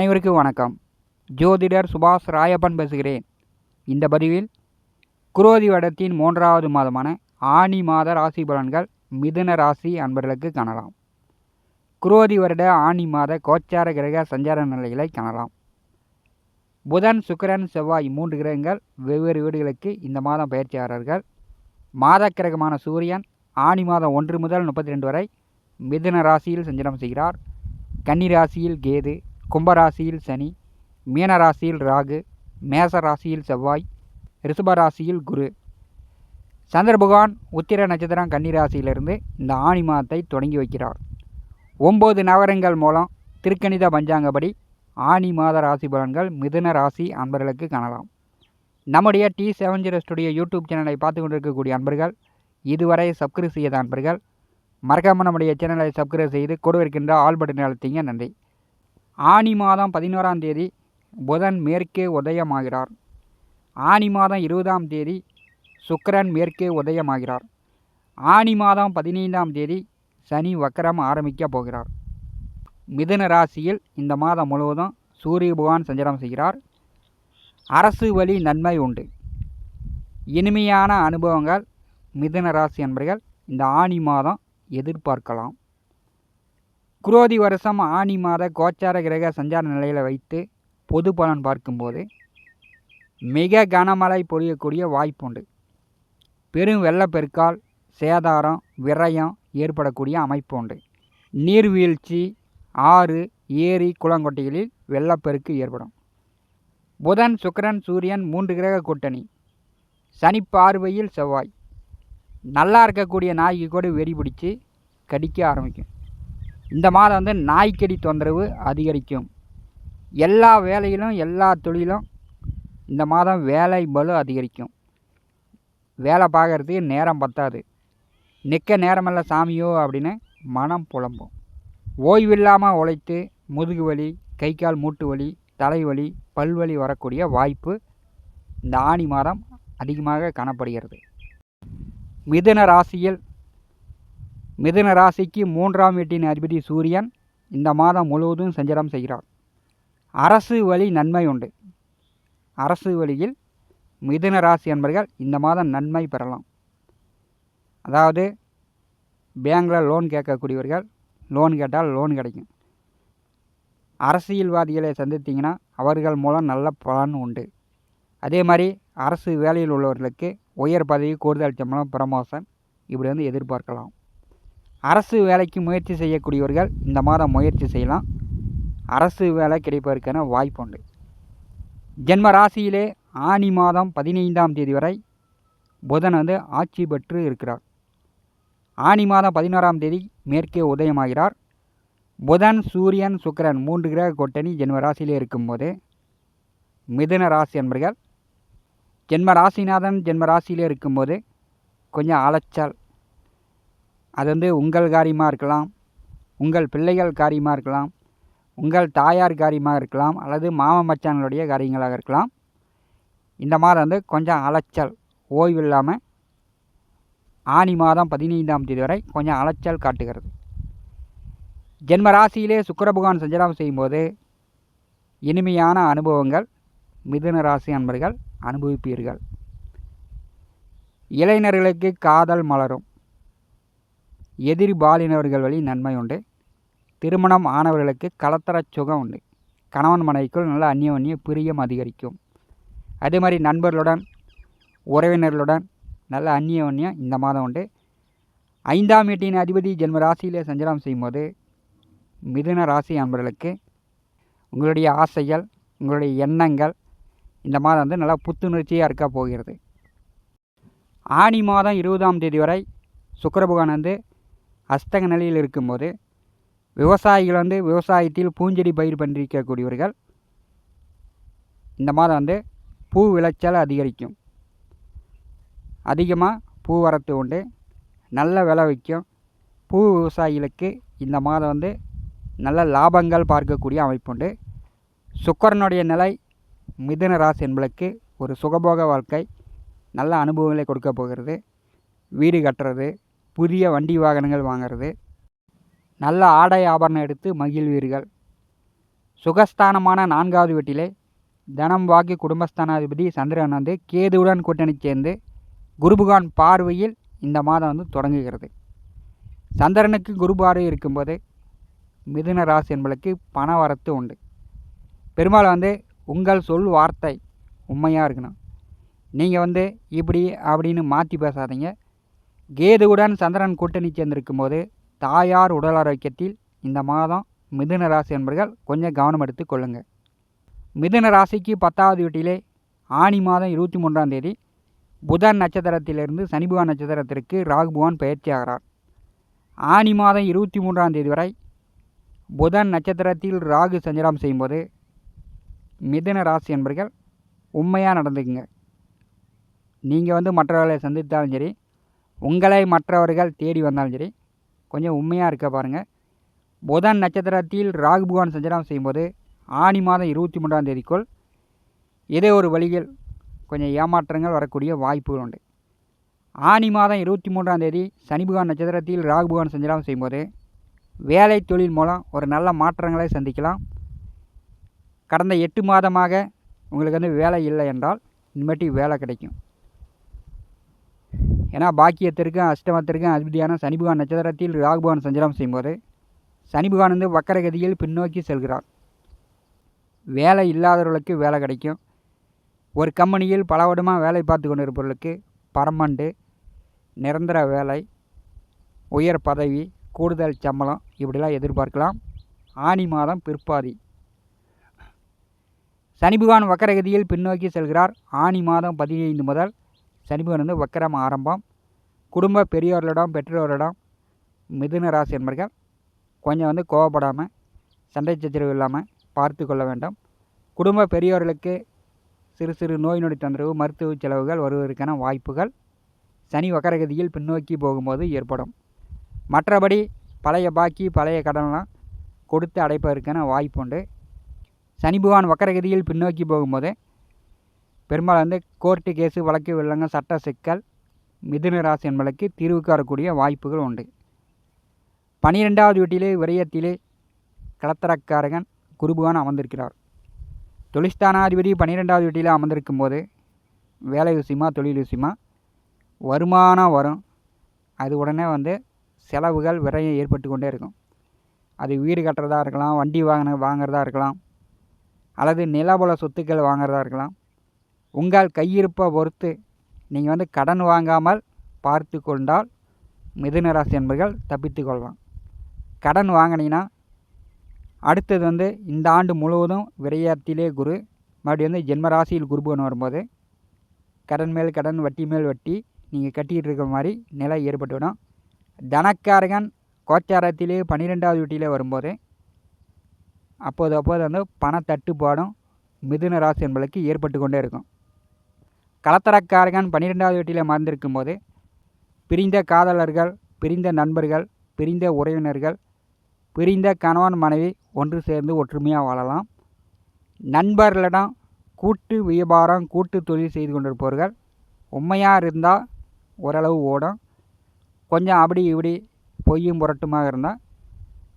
அனைவருக்கும் வணக்கம். ஜோதிடர் சுபாஷ் ராயப்பன் பேசுகிறேன். இந்த பதிவில் குரோதி வடத்தின் மூன்றாவது மாதமான ஆனி மாத ராசி பலன்கள் மிதுன ராசி அன்பர்களுக்கு காணலாம். குரோதி வருட ஆனி மாத கோச்சார கிரக சஞ்சார நிலைகளை காணலாம். புதன் சுக்கரன் செவ்வாய் மூன்று கிரகங்கள் வெவ்வேறு வீடுகளுக்கு இந்த மாதம் பயிற்சியாளர்கள். மாத கிரகமான சூரியன் ஆனி மாதம் ஒன்று முதல் முப்பத்தி ரெண்டு வரை மிதுன ராசியில் சஞ்சாரம் செய்கிறார். கன்னி ராசியில் கேது கும்பராசியில் சனி மீன ராசியில் ராகு மேச ராசியில் செவ்வாய் ரிஷப ராசியில் குரு. சந்திர பகவான் உத்திர நட்சத்திரம் கன்னிராசியிலிருந்து இந்த ஆணி மாதத்தை தொடங்கி வைக்கிறார். ஒம்பது நகரங்கள் மூலம் திருக்கணித பஞ்சாங்கப்படி ஆணி மாத ராசி பலன்கள் மிதுன ராசி அன்பர்களுக்கு காணலாம். நம்முடைய T seven zero studio YouTube சேனலை பார்த்து கொண்டிருக்கக்கூடிய அன்பர்கள் இதுவரை சப்ஸ்கிரைப் செய்யாத அன்பர்கள் மறக்காமல் நம்முடைய சேனலை சப்ஸ்கிரைப் செய்து கொடுவிருக்கின்ற ஆல் பட்டன் அழுத்திங்க. நன்றி. ஆனி மாதம் பதினோராம் தேதி புதன் மேற்கே உதயமாகிறார். ஆனி மாதம் இருபதாம் தேதி சுக்கரன் மேற்கே உதயமாகிறார். ஆனி மாதம் பதினைந்தாம் தேதி சனி வக்கரம் ஆரம்பிக்க போகிறார். மிதுன ராசியில் இந்த மாதம் முழுவதும் சூரிய பகவான் சஞ்சாரம் செய்கிறார். அரசு வழி நன்மை உண்டு. இனிமையான அனுபவங்கள் மிதுன ராசி என்பர்கள் இந்த ஆனி மாதம் எதிர்பார்க்கலாம். குரோதி வருஷம் ஆனி மாத கோச்சார கிரக சஞ்சார நிலையில் வைத்து பொது பலன் பார்க்கும்போது மிக கனமழை பொழியக்கூடிய வாய்ப்புண்டு. பெரும் வெள்ளப்பெருக்கால் சேதாரம் விரயம் ஏற்படக்கூடிய அமைப்பு உண்டு நீர்வீழ்ச்சி ஆறு ஏரி குளங்கொட்டைகளில் வெள்ளப்பெருக்கு ஏற்படும். புதன் சுக்கிரன் சூரியன் மூன்று கிரக கூட்டணி. சனி பார்வையில் செவ்வாய். நல்லா இருக்கக்கூடிய நாய்க்கு கூட வெறி பிடிச்சி கடிக்க ஆரம்பிக்கும். இந்த மாதம் வந்து நாய்க்கடி தொந்தரவு அதிகரிக்கும். எல்லா வேலையிலும் எல்லா தொழிலும் இந்த மாதம் வேலை பலு அதிகரிக்கும். வேலை பார்க்குறதுக்கு நேரம் பத்தாது. நிற்க நேரமில்ல சாமியோ அப்படின்னு மனம் புலம்பும். ஓய்வில்லாமல் உழைத்து முதுகு வலி கை கால் மூட்டு வலி தலைவலி பல்வலி வரக்கூடிய வாய்ப்பு இந்த ஆணி மாதம் அதிகமாக காணப்படுகிறது. மிதுன ராசியில் மிதுன ராசிக்கு மூன்றாம் வீட்டின் அதிபதி சூரியன் இந்த மாதம் முழுவதும் சஞ்சாரம் செய்கிறார். அரசு வழி நன்மை உண்டு. அரசு வழியில் மிதுன ராசி என்பர்கள் இந்த மாதம் நன்மை பெறலாம். அதாவது பேங்கில் லோன் கேட்கக்கூடியவர்கள் லோன் கேட்டால் லோன் கிடைக்கும். அரசியல்வாதிகளை சந்தித்தீங்கன்னா அவர்கள் மூலம் நல்ல பலன் உண்டு. அதே மாதிரி அரசு வேலையில் உள்ளவர்களுக்கு உயர் பதவி கூடுதல் சம்பளம் ப்ரமோஷன் இப்படி வந்து எதிர்பார்க்கலாம். அரசு வேலைக்கு முயற்சி செய்யக்கூடியவர்கள் இந்த மாதம் முயற்சி செய்யலாம். அரசு வேலை கிடைப்பதற்கான வாய்ப்பு உண்டு. ஜென்ம ராசியிலே ஆனி மாதம் பதினைந்தாம் தேதி வரை புதன் வந்து ஆட்சி பெற்று இருக்கிறார். ஆனி மாதம் பதினோராம் தேதி மேற்கே உதயமாகிறார். புதன் சூரியன் சுக்கிரன் மூன்று கிரக கூட்டணி ஜென்ம ராசியிலே இருக்கும்போது மிதுன ராசி என்பர்கள் ஜென்ம ராசிநாதன் ஜென்ம ராசியிலே இருக்கும்போது கொஞ்சம் அலைச்சல் அது வந்து உங்கள் காரியமாக இருக்கலாம் உங்கள் பிள்ளைகள் காரியமாக இருக்கலாம் உங்கள் தாயார் காரியமாக இருக்கலாம் அல்லது மாமன் மச்சான்களுடைய காரியங்களாக இருக்கலாம். இந்த மாதிரி வந்து கொஞ்சம் அலைச்சல் ஓய்வு இல்லாமல் ஆனி மாதம் பதினைந்தாம் தேதி வரை கொஞ்சம் அலைச்சல் காட்டுகிறது. ஜென்ம ராசியிலே சுக்கர பகவான் சஞ்சாரம் செய்யும்போது இனிமையான அனுபவங்கள் மிதுன ராசி அன்பர்கள் அனுபவிப்பீர்கள். இளைஞர்களுக்கு காதல் மலரும். எதிரி பாலினவர்கள் வழி நன்மை உண்டு. திருமணம் ஆனவர்களுக்கு கலத்தர சுகம் உண்டு. கணவன் மனைவிக்குள் நல்ல அந்நிய பிரியம் அதிகரிக்கும். அதே மாதிரி நண்பர்களுடன் உறவினர்களுடன் நல்ல அந்நியோன்யம் இந்த மாதம் உண்டு. ஐந்தாம் வீட்டின் அதிபதி ஜென்ம ராசியிலே சஞ்சாரம் செய்யும்போது மிதுன ராசி அன்பர்களுக்கு உங்களுடைய ஆசைகள் உங்களுடைய எண்ணங்கள் இந்த மாதம் வந்து நல்லா புத்துணர்ச்சியாக இருக்க போகிறது. ஆனி மாதம் இருபதாம் தேதி வரை சுக்கர பகவான் வந்து அஸ்தக நிலையில் இருக்கும்போது விவசாயிகள் வந்து விவசாயத்தில் பூஞ்செடி பயிர் பண்ணிருக்கக்கூடியவர்கள் இந்த மாதம் வந்து பூ விளைச்சல் அதிகரிக்கும். அதிகமாக பூ வரத்து உண்டு. நல்ல விலை வைக்கும் பூ விவசாயிகளுக்கு இந்த மாதம் வந்து நல்ல லாபங்கள் பார்க்கக்கூடிய அமைப்பு உண்டு சுக்கரனுடைய நிலை மிதுன ராசி என்பளுக்கு ஒரு சுகபோக வாழ்க்கை நல்ல அனுபவங்களை கொடுக்க போகிறது. வீடு கட்டுறது புதிய வண்டி வாகனங்கள் வாங்கிறது. நல்ல ஆடை ஆபரணம் எடுத்து மகிழ்வீர்கள். சுகஸ்தானமான நான்காவது வீட்டிலே தனம் வாக்கி குடும்பஸ்தானாதிபதி சந்திரன் வந்து கேதுவுடன் கூட்டணி சேர்ந்து குருபுகான் பார்வையில் இந்த மாதம் வந்து தொடங்குகிறது. சந்திரனுக்கு குரு பார்வை இருக்கும்போது மிதுன ராசி என்பதற்கு பண வரத்து உண்டு. பெரும்பாலும் வந்து உங்கள் சொல் வார்த்தை உண்மையாக இருக்கணும். நீங்கள் வந்து இப்படி அப்படின்னு மாற்றி பேசாதீங்க. கேதுவுடன் சந்திரன் கூட்டணி சேர்ந்திருக்கும் போது தாயார் உடல் ஆரோக்கியத்தில் இந்த மாதம் மிதுன ராசி என்பர்கள் கொஞ்சம் கவனம் எடுத்து கொள்ளுங்கள் மிதுன ராசிக்கு பத்தாவது வீட்டிலே ஆனி மாதம் இருபத்தி மூன்றாம் தேதி புதன் நட்சத்திரத்திலிருந்து சனிபுவான் நட்சத்திரத்திற்கு ராகுபுவான் பயிற்சி ஆகிறார். ஆனி மாதம் இருபத்தி மூன்றாம் தேதி வரை புதன் நட்சத்திரத்தில் ராகு சஞ்சாரம் செய்யும்போது மிதுன ராசி என்பர்கள் உண்மையாக நடந்துக்குங்க. நீங்கள் வந்து மற்றவர்களை சந்தித்தாலும் சரி உங்களை மற்றவர்கள் தேடி வந்தாலும் சரி கொஞ்சம் உண்மையாக இருக்க பாருங்கள் புதன் நட்சத்திரத்தில் ராகு பகவான் சஞ்சாரம் செய்யும்போது ஆனி மாதம் இருபத்தி மூன்றாம் தேதிக்குள் ஏதோ ஒரு வழியில் கொஞ்சம் ஏமாற்றங்கள் வரக்கூடிய வாய்ப்புகள் உண்டு. ஆனி மாதம் இருபத்தி மூன்றாம் தேதி சனி பகவான் நட்சத்திரத்தில் ராகு பகவான் சஞ்சாரம் செய்யும்போது வேலை தொழில் மூலம் ஒரு நல்ல மாற்றங்களை சந்திக்கலாம். கடந்த எட்டு மாதமாக உங்களுக்கு வந்து வேலை இல்லை என்றால் இனிமேட்டு வேலை கிடைக்கும். ஏன்னா பாக்கியத்திற்கும் அஷ்டமத்திற்கும் அதிபதியான சனிபகவான் நட்சத்திரத்தில் ராகுபவன் சஞ்சாரம் செய்யும்போது சனிபகவான் வந்து வக்கரகதியில் பின்னோக்கி செல்கிறார். வேலை இல்லாதவர்களுக்கு வேலை கிடைக்கும். ஒரு கம்பெனியில் பல வருடமாக வேலை பார்த்து கொண்டு இருப்பவர்களுக்கு பரமண்டு நிரந்தர வேலை உயர் பதவி கூடுதல் சம்பளம் இப்படிலாம் எதிர்பார்க்கலாம். ஆனி மாதம் பிற்பாதி. சனிபகவான் வக்கரகதியில் பின்னோக்கி செல்கிறார். ஆனி மாதம் பதினைந்து முதல் சனி பகவான் வந்து வக்கரம் ஆரம்பம். குடும்ப பெரியோர்களிடம் பெற்றோரிடம் மிதுன ராசி என்பர்கள் கொஞ்சம் வந்து கோவப்படாமல் சண்டை சச்சரவு இல்லாமல் பார்த்து கொள்ள வேண்டும். குடும்ப பெரியோர்களுக்கு சிறு சிறு நோய் நொடி தொந்தரவு மருத்துவ செலவுகள் வருவதற்கான வாய்ப்புகள் சனி வக்கரகதியில் பின்னோக்கி போகும்போது ஏற்படும். மற்றபடி பழைய பாக்கி பழைய கடன்லாம் கொடுத்து அடைப்பதற்கான வாய்ப்பு உண்டு சனி பகவான் வக்கரகதியில் பின்னோக்கி போகும்போது பெரும்பாலும் வந்து கோர்ட்டு கேஸு வழக்கு வில்லங்க சட்ட சிக்கல் மிதுன ராசி என்பதற்கு தீர்வுக்கு வரக்கூடிய வாய்ப்புகள் உண்டு. பனிரெண்டாவது வீட்டிலே விரயத்திலே கலத்தரக்காரகன் குருபுகான் அமர்ந்திருக்கிறார். தொழில்ஸ்தானாதிபதி பன்னிரெண்டாவது வீட்டில் அமர்ந்திருக்கும் போது வேலை விஷயமா தொழில் விஷயமா வருமானம் வரும். அது உடனே வந்து செலவுகள் விரயம் ஏற்பட்டு கொண்டே இருக்கும். அது வீடு கட்டுறதா இருக்கலாம் வண்டி வாங்கின வாங்குறதா இருக்கலாம் அல்லது நிலபல சொத்துக்கள் வாங்குறதா இருக்கலாம் உங்கள் கையிருப்பை பொறுத்து நீங்கள் வந்து கடன் வாங்காமல் பார்த்து கொண்டால் மிதுன ராசி என்பர்கள் தப்பித்து கொள்ளலாம். கடன் வாங்கினீங்கன்னா அடுத்தது வந்து இந்த ஆண்டு முழுவதும் விரயத்திலே குரு மறுபடியும் வந்து ஜென்ம ராசியில் குருபவன் வரும்போது கடன் மேல் கடன் வட்டி மேல் வட்டி நீங்கள் கட்டிகிட்டு இருக்கிற மாதிரி நிலை ஏற்பட்டுவிடும் தனக்காரகன் கோச்சாரத்திலே பன்னிரெண்டாவது வீட்டிலே வரும்போது அப்போது அப்போது வந்து பணத்தட்டுப்பாடும் மிதுன ராசி என்பதற்கு ஏற்பட்டு கொண்டே இருக்கும். கலத்தரக்காரகன் பன்னிரெண்டாவது வீட்டில் மறந்திருக்கும் போது பிரிந்த காதலர்கள் பிரிந்த நண்பர்கள் பிரிந்த உறவினர்கள் பிரிந்த கணவன் மனைவி ஒன்று சேர்ந்து ஒற்றுமையாக வாழலாம். நண்பர்களிடம் கூட்டு வியாபாரம் கூட்டு தொழில் செய்து கொண்டிருப்பவர்கள் உண்மையாக இருந்தால் ஓரளவு ஓடும். கொஞ்சம் அப்படி இப்படி பொய்யும் புரட்டுமாக இருந்தால்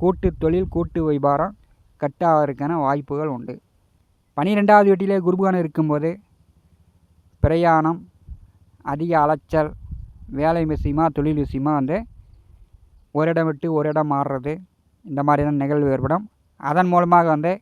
கூட்டு தொழில் கூட்டு வியாபாரம் கட்டாவதற்கான வாய்ப்புகள் உண்டு. பன்னிரெண்டாவது வீட்டிலே குருபகான் இருக்கும்போது பிரயாணம் அதிக அலைச்சல் வேலை விஷயமா தொழில் விஷயமா வந்து ஒரு இடம் விட்டு ஒரு இடம் மாறுறது இந்த மாதிரியான நிகழ்வு ஏற்படும். அதன் மூலமாக வந்து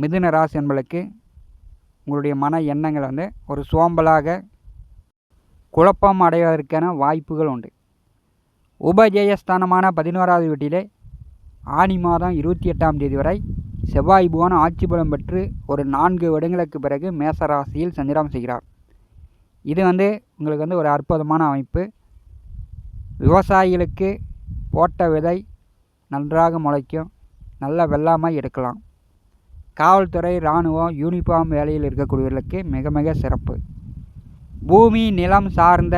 மிதுன ராசி என்பளுக்கு உங்களுடைய மன எண்ணங்கள் வந்து ஒரு சோம்பலாக குழப்பம் அடைவதற்கான வாய்ப்புகள் உண்டு. உபஜெயஸ்தானமான பதினோராவது வீட்டிலே ஆனி மாதம் இருபத்தி எட்டாம் தேதி வரை செவ்வாய் புவன் ஆட்சி பலம் பெற்று ஒரு நான்கு வருடங்களுக்கு பிறகு மேச ராசியில் சஞ்சாரம் செய்கிறார் இது வந்து உங்களுக்கு வந்து ஒரு அற்புதமான அமைப்பு. விவசாயிகளுக்கு போட்ட விதை நன்றாக முளைக்கும். நல்ல வெள்ளாமை எடுக்கலாம். காவல்துறை இராணுவம் யூனிஃபார்ம் வேலையில் இருக்கக்கூடியவர்களுக்கு மிக மிக சிறப்பு. பூமி நிலம் சார்ந்த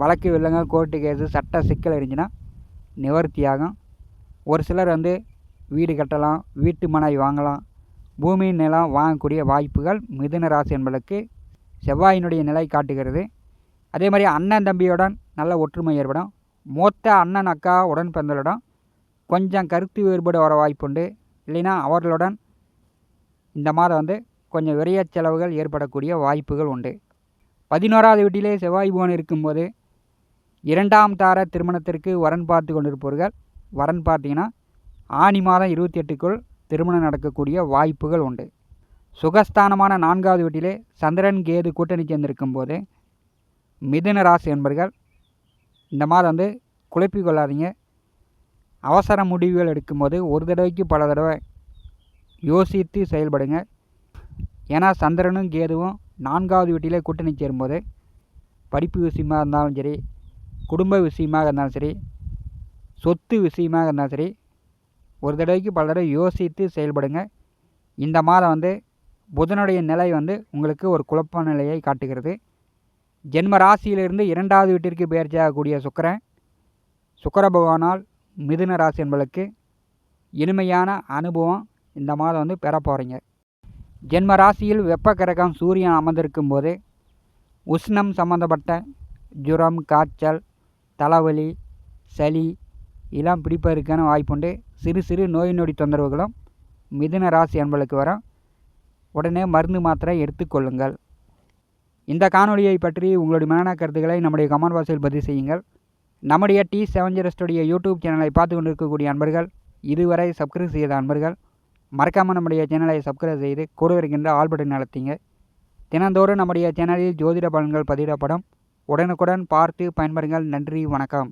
வழக்கு வில்லங்க கோர்ட்டு கேஸு சட்ட சிக்கல் இருந்துச்சுன்னா நிவர்த்தியாகும் ஒரு சிலர் வந்து வீடு கட்டலாம் வீட்டு மனை வாங்கலாம். பூமி நிலம் வாங்கக்கூடிய வாய்ப்புகள் மிதுன ராசி என்பதற்கு செவ்வாயினுடைய நிலை காட்டுகிறது. அதே மாதிரி அண்ணன் தம்பியுடன் நல்ல ஒற்றுமை ஏற்படும். மூத்த அண்ணன் அக்கா உடன் பிறந்தவரிடம் கொஞ்சம் கருத்து வேறுபாடு வர வாய்ப்புண்டு. இல்லைன்னா அவர்களுடன் இந்த மாதம் வந்து கொஞ்சம் விரைய செலவுகள் ஏற்படக்கூடிய வாய்ப்புகள் உண்டு. பதினோராவது வீட்டிலே செவ்வாய் பவன் இருக்கும்போது இரண்டாம் தார திருமணத்திற்கு வரன் பார்த்து கொண்டிருப்பவர்கள். வரன் பார்த்தீங்கன்னா ஆனி மாதம் இருபத்தி எட்டுக்குள் திருமணம் நடக்கக்கூடிய வாய்ப்புகள் உண்டு. சுகஸ்தானமான நான்காவது வீட்டிலே சந்திரன் கேது கூட்டணி சேர்ந்திருக்கும் போது மிதுன ராசி என்பர்கள் இந்த மாதம் வந்து குழப்பிக் கொள்ளாதீங்க. அவசர முடிவுகள் எடுக்கும்போது ஒரு தடவைக்கு பல தடவை யோசித்து செயல்படுங்க. ஏன்னா சந்திரனும் கேதுவும் நான்காவது வீட்டிலே கூட்டணி சேரும்போது படிப்பு விஷயமாக இருந்தாலும் சரி குடும்ப விஷயமாக இருந்தாலும் சரி சொத்து விஷயமாக இருந்தாலும் சரி ஒரு தடவைக்கு பல தடவை யோசித்து செயல்படுங்க. இந்த மாதம் வந்து புதனுடைய நிலை வந்து உங்களுக்கு ஒரு குழப்ப நிலையை காட்டுகிறது. ஜென்ம ராசியிலிருந்து இரண்டாவது வீட்டிற்கு பெயர்ச்சியாகக்கூடிய சுக்கரன். சுக்கர பகவானால் மிதுன ராசி என்பதற்கு இனிமையான அனுபவம் இந்த மாதம் வந்து பெற போகிறீங்க ஜென்ம ராசியில் வெப்ப கிரகம் சூரியன் அமர்ந்திருக்கும் போது உஷ்ணம் சம்பந்தப்பட்ட ஜுரம் காய்ச்சல் தலைவலி சளி இதெல்லாம் பிடிப்பதற்கான வாய்ப்புண்டு. சிறு சிறு நோய் நொடி தொந்தரவுகளும் மிதுன ராசி அன்பளுக்கு வரும் உடனே மருந்து மாத்திரை எடுத்துக்கொள்ளுங்கள் இந்த காணொலியை பற்றி உங்களுடைய மனநா கருத்துக்களை நம்முடைய கமெண்ட் பாக்ஸில் பதிவு செய்யுங்கள். நம்முடைய டி செவன்ஜரஸ்டுடைய யூடியூப் சேனலை பார்த்து கொண்டிருக்கக்கூடிய அன்பர்கள் இதுவரை சப்ஸ்கிரைப் செய்த அன்பர்கள் மறக்காமல் நம்முடைய சேனலை சப்ஸ்கிரைப் செய்து கூட இருக்கின்ற ஆல் பட்டன் தினந்தோறும் நம்முடைய சேனலில் ஜோதிட பலன்கள் பதிவிடப்படும். உடனுக்குடன் பார்த்து பயன்பெறுங்கள். நன்றி வணக்கம்.